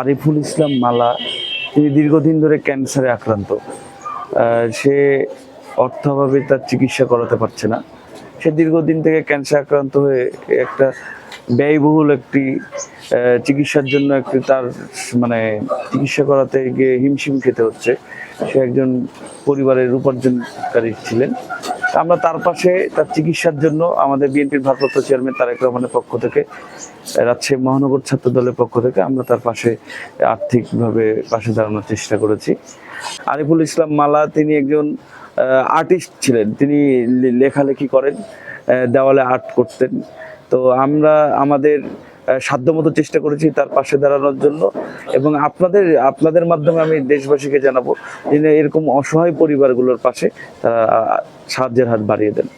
আরিফুল ইসলাম মালা তিনি দীর্ঘদিন ধরে ক্যান্সারে আক্রান্ত। সে অর্থাভাবে তার চিকিৎসা করাতে পারছে না। সে দীর্ঘদিন থেকে ক্যান্সার আক্রান্ত হয়ে একটা ব্যয়বহুল একটি চিকিৎসার জন্য একটি তার মানে চিকিৎসা করাতে গিয়ে হিমশিম খেতে হচ্ছে। সে একজন পরিবারের উপার্জনকারী ছিলেন। আমরা তার পাশে তার চিকিৎসার জন্য আমাদের বিএনপির ভারপ্রাপ্ত চেয়ারম্যান তারেক রহমানের পক্ষ থেকে, রাজশাহী মহানগর ছাত্র দলের পক্ষ থেকে আমরা তার পাশে আর্থিকভাবে পাশে দাঁড়ানোর চেষ্টা করেছি। আরিফুল ইসলাম মালা তিনি একজন আর্টিস্ট ছিলেন। তিনি লেখালেখি করেন দেওয়ালে আর্ট করতেন। তো আমরা আমাদের সাধ্যমতো চেষ্টা করেছি তার পাশে দাঁড়ানোর জন্য। এবং আপনাদের আপনাদের মাধ্যমে আমি দেশবাসীকে জানাব যে এরকম অসহায় পরিবারগুলোর পাশে তারা সাহায্যের হাত বাড়িয়ে দেন।